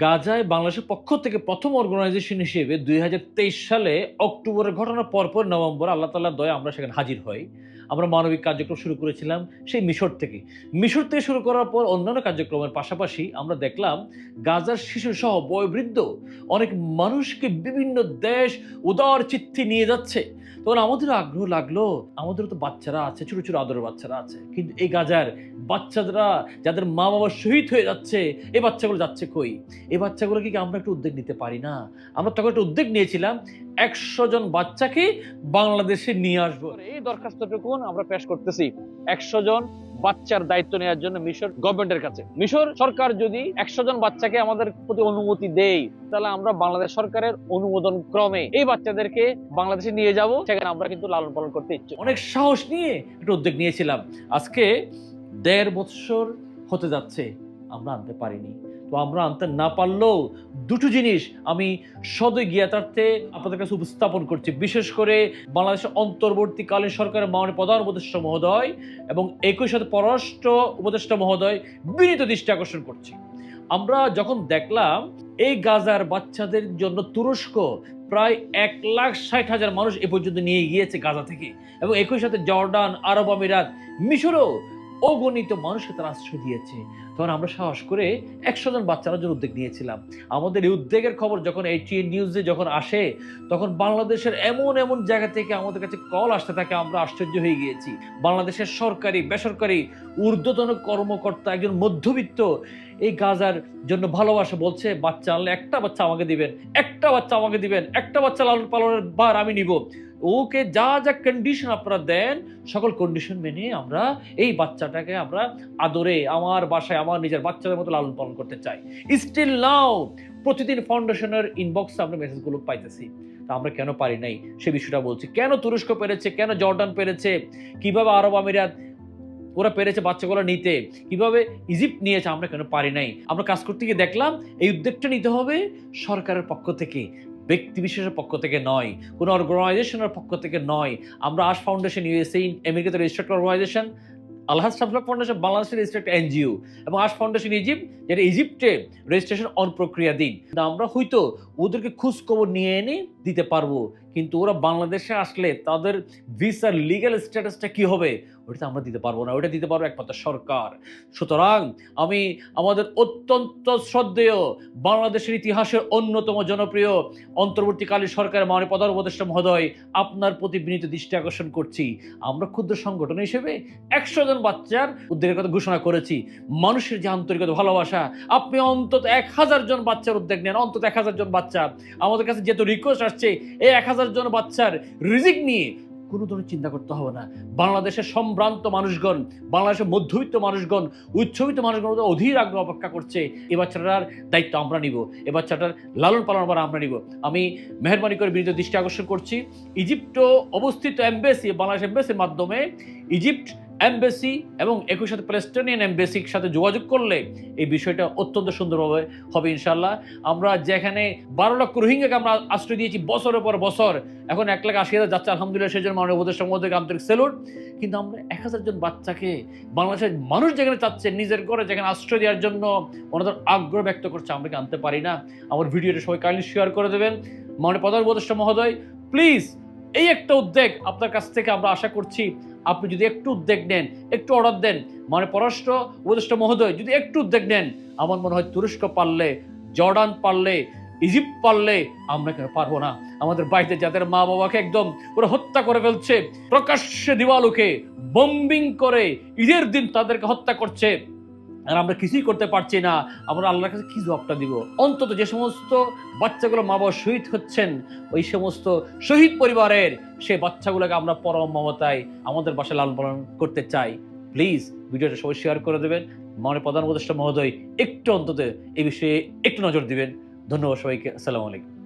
গাজায় বাংলাদেশের পক্ষ থেকে প্রথম অর্গানাইজেশন হিসেবে দুই হাজার তেইশ সালে অক্টোবরের ঘটনার পরপর নভেম্বর আল্লাহ তাল্লাহ দয়া আমরা সেখানে হাজির হই। আমরা মানবিক কার্যক্রম শুরু করেছিলাম সেই মিশর থেকে। মিশর থেকে শুরু করার পর অন্যান্য কার্যক্রমের পাশাপাশি আমরা দেখলাম গাজার শিশু সহ বয়োবৃদ্ধ অনেক মানুষকে বিভিন্ন দেশ উদার চিত্তে নিয়ে যাচ্ছে। তখন আমাদের আগ্রহ লাগল, আমাদেরও তো বাচ্চারা আছে, ছোট ছোট আদরের বাচ্চারা আছে। কিন্তু এই গাজার বাচ্চারা যাদের মা বাবা শহীদ হয়ে যাচ্ছে, এই বাচ্চাগুলো যাচ্ছে কই? এই বাচ্চাগুলোকে কি আমরা একটু উদ্যোগ নিতে পারি না? আমরা তখন একটা উদ্যোগ নিয়েছিলাম একশো জন বাচ্চাকে বাংলাদেশে নিয়ে আসব। এই দরখাস্তটুকু আমরা পেশ করতেছি। একশো জন বাচ্চার দায়িত্ব নেওয়ার জন্য মিশর গভর্নমেন্টের কাছে। মিশর সরকার যদি একশো জন বাচ্চাকে আমাদের প্রতি অনুমতি দেয় তাহলে আমরা বাংলাদেশ সরকারের অনুমোদন ক্রমে এই বাচ্চাদেরকে বাংলাদেশে নিয়ে যাব। সেখানে আমরা কিন্তু লালন পালন করতে ইচ্ছুক। অনেক সাহস নিয়ে একটা উদ্যোগ নিয়েছিলাম। আজকে দেড় বৎসর হতে যাচ্ছে আমরা আনতে পারিনি। তো আমরা আনতে না পারলেও দুটো জিনিস আমি সদয় জ্ঞাতার্থে আপনাদের কাছে উপস্থাপন করছি। বিশেষ করে বাংলাদেশের অন্তর্বর্তীকালীন সরকারের মাননীয় প্রধান উপদেষ্টা মহোদয় এবং একই সাথে পররাষ্ট্র উপদেষ্টা মহোদয় বিনীত দৃষ্টি আকর্ষণ করছি। আমরা যখন দেখলাম এই গাজার বাচ্চাদের জন্য তুরস্ক প্রায় এক লাখ ষাট হাজার মানুষ এ পর্যন্ত নিয়ে গিয়েছে গাজা থেকে এবং একই সাথে জর্ডান, আরব আমিরাত, মিশরও অগণিত মানুষকে তারা আশ্রয় দিয়েছে। তখন আমরা সাহস করে একশো জন বাচ্চারা জন্য উদ্যোগ নিয়েছিলাম। আমাদের এই উদ্যোগের খবর যখন এইটি নিউজে যখন আসে, তখন বাংলাদেশের এমন এমন জায়গা থেকে আমাদের কাছে কল আসতে থাকে, আমরা আশ্চর্য হয়ে গিয়েছি। বাংলাদেশের সরকারি, বেসরকারি, ঊর্ধ্বতন কর্মকর্তা একজন মধ্যবিত্ত এই গাজার জন্য ভালোবাসা বলছে, বাচ্চা আনলে একটা বাচ্চা আমাকে দিবেন, একটা বাচ্চা আমাকে দিবেন, একটা বাচ্চা লালন পালনের বার আমি নিব। ওকে যা যা কন্ডিশন আপনারা দেন, সকল কন্ডিশন মেনে আমরা এই বাচ্চাটাকে আমরা আদরে আমার বাসায়, আমার নিজের বাচ্চাদের মতো লালন পালন করতে চাই। স্টিল নাও প্রতিদিন ফাউন্ডেশনের ইনবক্সে আমরা মেসেজগুলো পাইতেছি। তা আমরা কেন পারি নাই? সে বিষয়টা বলছি। কেন তুরস্ক পেরেছে? কেন জর্ডান পেরেছে? কীভাবে আরব আমিরাত, ওরা পেরেছে বাচ্চাগুলো নিতে? কীভাবে ইজিপ্ট নিয়েছে? আমরা কেন পারি নাই? আমরা কাজ করতে গিয়ে দেখলাম, এই উদ্যোগটা নিতে হবে সরকারের পক্ষ থেকে। ব্যক্তি বিশেষের পক্ষ থেকে নয়, কোনো অর্গানাইজেশনের পক্ষ থেকে নয়। আমরা আশ ফাউন্ডেশন ইউএসএ আমেরিকাতে রেজিস্টার্ড অর্গানাইজেশন আলহাজ সাফলাক ফাউন্ডেশন বাংলাদেশের রেজিস্টার্ড এনজিও এবং আশ ফাউন্ডেশন ইজিপ্ট যেটা ইজিপ্টে রেজিস্ট্রেশন অন প্রক্রিয়াধীন আমরা হয়তো ওদেরকে খোঁজ খবর নিয়ে এনে দিতে পারব, কিন্তু ওরা বাংলাদেশে আসলে তাদের ভিসার লিগ্যাল স্ট্যাটাসটা কি হবে? ওটা আমরা দিতে পারব না, ওটা দিতে পারব একমাত্র সরকার। সুতরাং আমি আমাদের অত্যন্ত শ্রদ্ধেয় বাংলাদেশের ইতিহাসের অন্যতম জনপ্রিয় অন্তর্বর্তীকালীন সরকারের মাননীয় প্রধান উপদেষ্টা মহোদয়, আপনার প্রতি বিনীত দৃষ্টি আকর্ষণ করছি। আমরা ক্ষুদ্র সংগঠন হিসেবে একশো জন বাচ্চার উদ্যোগের কথা ঘোষণা করেছি। মানুষের যে আন্তরিকতা ভালোবাসা, আপনি অন্তত এক হাজার জন বাচ্চার উদ্যোগ নেন, অন্তত এক হাজার জন বাচ্চা। আমাদের কাছে যেহেতু রিকোয়েস্ট আসছে, এই এক হাজার জন বাচ্চার রিজিক নিয়ে কোনো ধরনের চিন্তা করতে হবে না। বাংলাদেশের সম্ভ্রান্ত মানুষগণ, বাংলাদেশের মধ্যবিত্ত মানুষগণ, উচ্চবিত্ত মানুষগণ অধীর আগ্রহ অপেক্ষা করছে, এ বাচ্চাটার দায়িত্ব আমরা নিব, এ বাচ্চাটার লালন পালন আবার আমরা নিব। আমি মেহরবানি করে বিরুদ্ধে দৃষ্টি আকর্ষণ করছি, ইজিপ্ট অবস্থিত এমবেসি বাংলাদেশ এমবেসির মাধ্যমে ইজিপ্ট এম্বাসি এবং একই সাথে প্যালেস্টাইনিয়ান এম্বাসির সাথে যোগাযোগ করলে এই বিষয়টা অত্যন্ত সুন্দরভাবে হবে ইনশাল্লাহ আমরা যেখানে বারো লক্ষ রোহিঙ্গাকে আমরা আশ্রয় দিয়েছি বছরের পর বছর, এখন এক লাখ আশি হাজার যাচ্ছে, আলহামদুলিল্লাহ সেই জন্য মাননীয় উপদেষ্টা মধ্যে আন্তরিক সেলুট কিন্তু আমরা এক হাজার জন বাচ্চাকে বাংলাদেশের মানুষ যেখানে চাচ্ছে, নিজের ঘরে যেখানে আশ্রয় দেওয়ার জন্য ওনাদের আগ্রহ ব্যক্ত করছে, আমরা কি আনতে পারি না? আমার ভিডিওটা সবাই কাইন্ডলি শেয়ার করে দেবেন। মাননীয় প্রধান উপদেষ্টা মহোদয় প্লিজ এই একটা উদ্যোগ আপনার কাছ থেকে আমরা আশা করছি আপনি যদি একটু উদ্যোগ নেন, একটু অর্ডার দেন মানে পররাষ্ট্র উপদেষ্টা মহোদয়, যদি একটু উদ্যোগ নেন, আমার মনে হয় তুরস্ক পারলে, জর্ডান পারলে, ইজিপ্ট পারলে, আমরা কেন পারব না? আমাদের বাড়িতে যাদের মা বাবাকে একদম ওরা হত্যা করে ফেলছে, প্রকাশ্যে দিওয়ালুকে বম্বিং করে, ঈদের দিন তাদেরকে হত্যা করছে। আর আমরা কিছুই করতে পারছি না। আমরা আল্লাহর কাছে কি জবাবটা দিব? অন্তত যে সমস্ত বাচ্চাগুলো মা বাবা শহীদ হচ্ছেন, ওই সমস্ত শহীদ পরিবারের সেই বাচ্চাগুলোকে আমরা পরম মমতায় আমাদের বাসায় লালন পালন করতে চাই। প্লিজ ভিডিওটা সবাই শেয়ার করে দেবেন। মনে প্রধান উপদেষ্টা মহোদয়, একটু অন্তত এই বিষয়ে একটু নজর দিবেন। ধন্যবাদ সবাইকে। আসসালামু আলাইকুম।